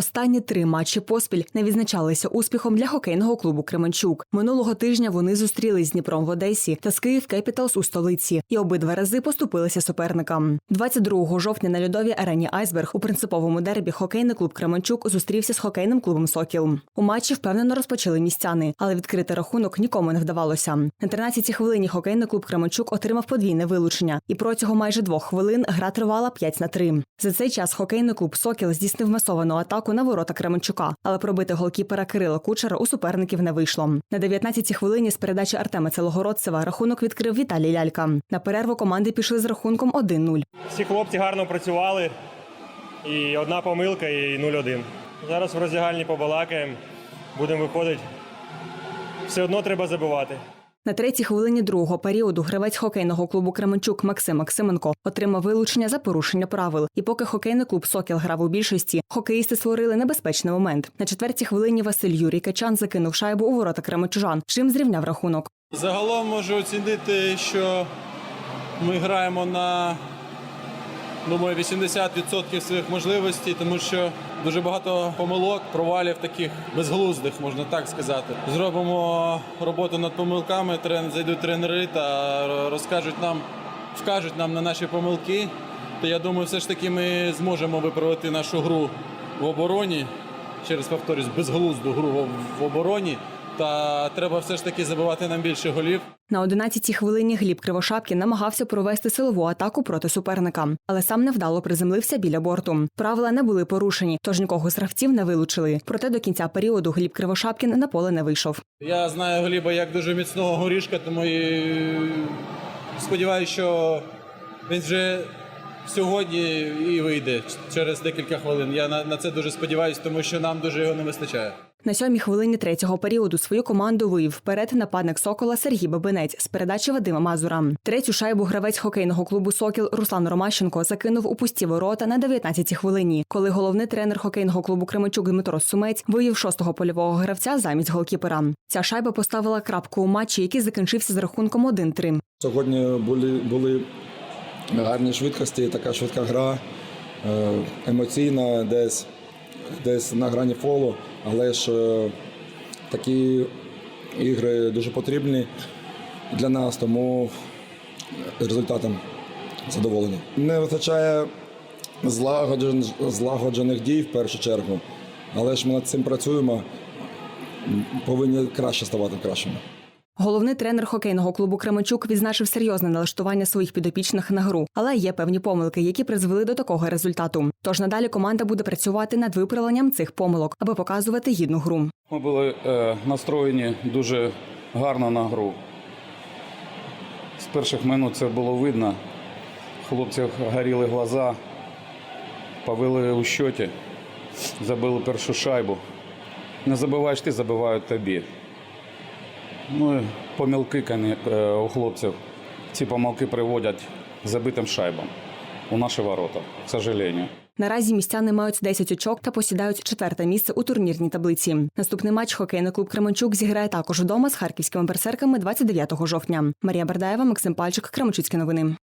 Останні три матчі поспіль не відзначалися успіхом для хокейного клубу Кременчук. Минулого тижня вони зустрілись з Дніпром в Одесі та з Київ Кепіталс у столиці і обидва рази поступилися суперникам. 22 жовтня на льодовій арені Айсберг у принциповому дербі хокейний клуб Кременчук зустрівся з хокейним клубом Сокіл. У матчі впевнено розпочали містяни, але відкрити рахунок нікому не вдавалося. На 13-й хвилині хокейний клуб Кременчук отримав подвійне вилучення, і протягом майже двох хвилин гра тривала 5 на 3. За цей час хокейний клуб Сокіл здійснив масовану атаку на ворота Кременчука, але пробити голкіпера Кирила Кучера у суперників не вийшло. На 19-й хвилині з передачі Артема Целогородцева рахунок відкрив Віталій Лялька. На перерву команди пішли з рахунком 1-0. Всі хлопці гарно працювали. І одна помилка, і 0-1. Зараз в роздягальні побалакаємо, будемо виходити. Все одно треба забивати. На третій хвилині другого періоду гравець хокейного клубу Кременчук Максим Максименко отримав вилучення за порушення правил. І поки хокейний клуб Сокіл грав у більшості, хокеїсти створили небезпечний момент. На четвертій хвилині Василь Юрій Качан закинув шайбу у ворота Кременчужан, чим зрівняв рахунок. Загалом можу оцінити, що ми граємо на думаю, 80% своїх можливостей, тому що дуже багато помилок, провалів таких безглуздих, можна так сказати. Зробимо роботу над помилками, трен- зайдуть тренери та розкажуть нам, вкажуть нам на наші помилки. То я думаю, все ж таки ми зможемо виправити нашу гру в обороні. Ще раз повторюсь, безглузду гру в обороні. Та треба все ж таки забивати нам більше голів. На 11-й хвилині Гліб Кривошапкін намагався провести силову атаку проти суперника, але сам невдало приземлився біля борту. Правила не були порушені, тож нікого з гравців не вилучили. Проте до кінця періоду Гліб Кривошапкін на поле не вийшов. Я знаю Гліба як дуже міцного горішка, тому і сподіваюся, що він вже сьогодні і вийде через декілька хвилин. Я на, на це дуже сподіваюся, тому що нам дуже його не вистачає. На сьомій хвилині третього періоду свою команду вивів вперед нападник Сокола Сергій Бабинець з передачі Вадима Мазура. Третю шайбу гравець хокейного клубу Сокіл Руслан Ромащенко закинув у пусті ворота на 19-й хвилині, коли головний тренер хокейного клубу Кременчук Дмитро Сумець вивів шостого польового гравця замість голкіпера. Ця шайба поставила крапку у матчі, який закінчився з рахунком 1-3. Сьогодні були, були гарні швидкості, така швидка гра, е, емоційна, десь, десь на грані фолу, але ж е, такі ігри дуже потрібні для нас, тому результатом задоволені. Не вистачає злагоджен, злагоджених дій в першу чергу, але ж ми над цим працюємо, повинні краще ставати кращими. Головний тренер хокейного клубу Кременчук відзначив серйозне налаштування своїх підопічних на гру, але є певні помилки, які призвели до такого результату. Тож надалі команда буде працювати над виправленням цих помилок, аби показувати гідну гру. Ми були е, настроєні дуже гарно на гру. З перших минут це було видно. Хлопців горіли глаза, повели у щоті, забили першу шайбу. Не забиваєш ти, забивають тобі. Ну помилки е, у хлопців. Ці помилки приводять забитим шайбам у наші ворота, к сожалению. Наразі містяни мають 10 очок та посідають четверте місце у турнірній таблиці. Наступний матч хокейний клуб Кременчук зіграє також вдома з харківськими берсерками 29 жовтня. Марія Бердаєва, Максим Пальчик, Кременчуцькі новини.